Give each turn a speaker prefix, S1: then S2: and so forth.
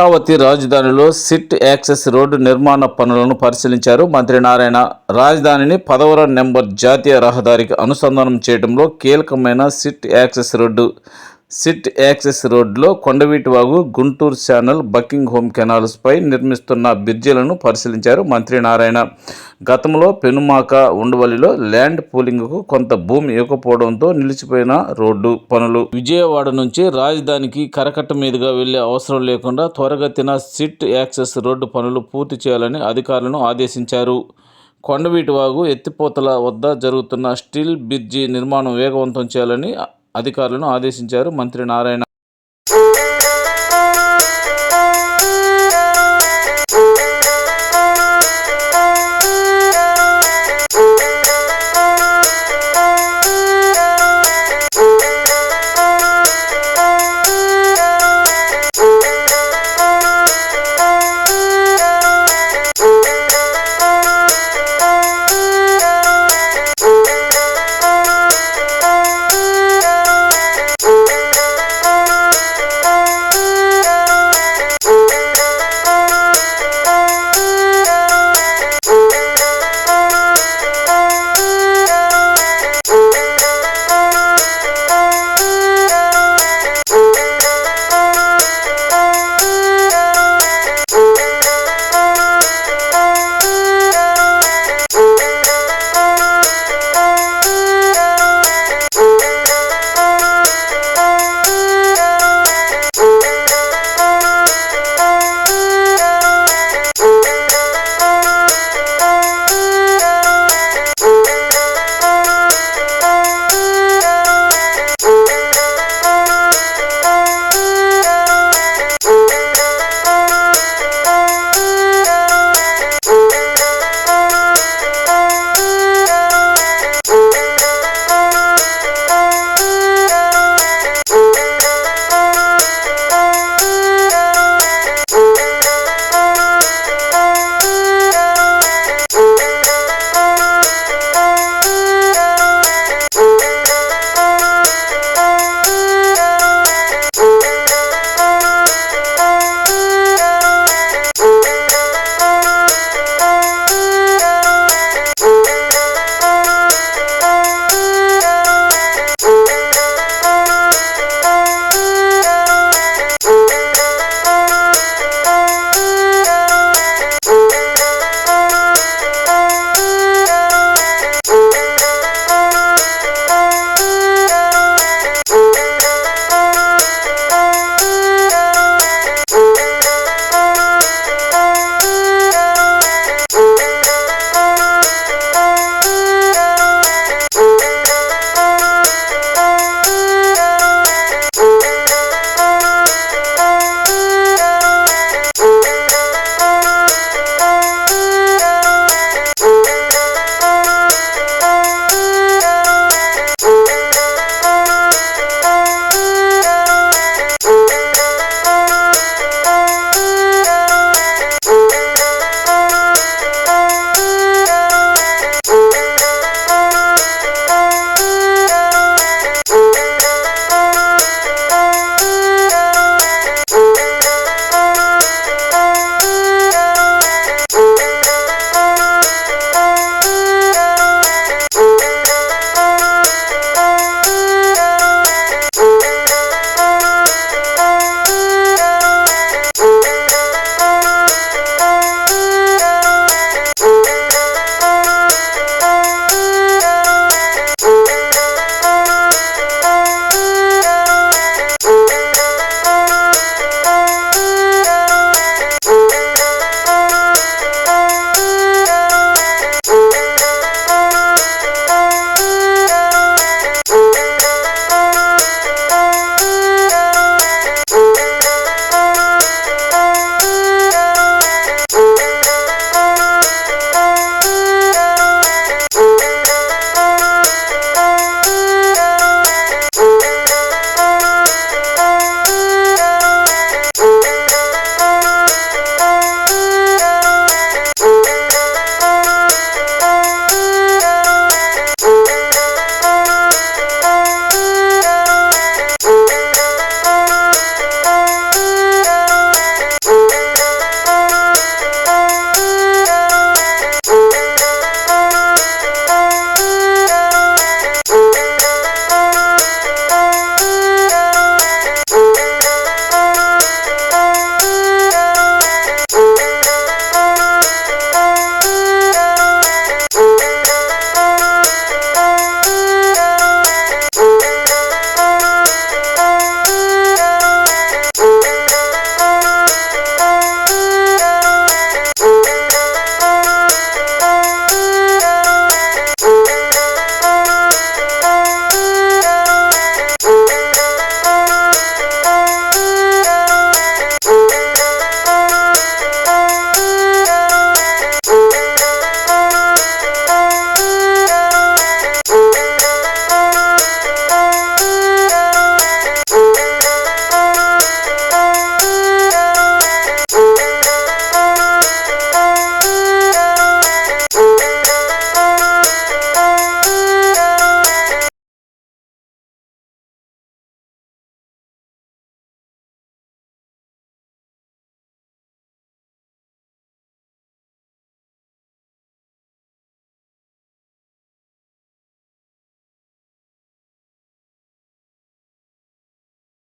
S1: అమరావతి రాజధానిలో SIT access road నిర్మాణ పనులను పరిశీలించారు మంత్రి నారాయణ. రాజధానిని పదవర నెంబర్ జాతీయ రహదారికి అనుసంధానం చేయడంలో కీలకమైన seed access road seed access రోడ్లో Kondaveetivagu Guntur channel Buckingham కెనాల్స్పై నిర్మిస్తున్న బ్రిడ్జిలను పరిశీలించారు మంత్రి నారాయణ. గతంలో పెనుమాక ఉండవల్లిలో ల్యాండ్ పూలింగ్కు కొంత భూమి ఇవ్వకపోవడంతో నిలిచిపోయిన రోడ్డు పనులు. విజయవాడ నుంచి రాజధానికి కరకట్ట మీదుగా వెళ్ళే అవసరం లేకుండా త్వరగతిన సిట్ యాక్సెస్ రోడ్డు పనులు పూర్తి చేయాలని అధికారులను ఆదేశించారు. కొండవీటి వాగు ఎత్తిపోతల వద్ద జరుగుతున్న స్టీల్ బ్రిడ్జి నిర్మాణం వేగవంతం చేయాలని అధికారులను ఆదేశించారు. మంత్రి Narayana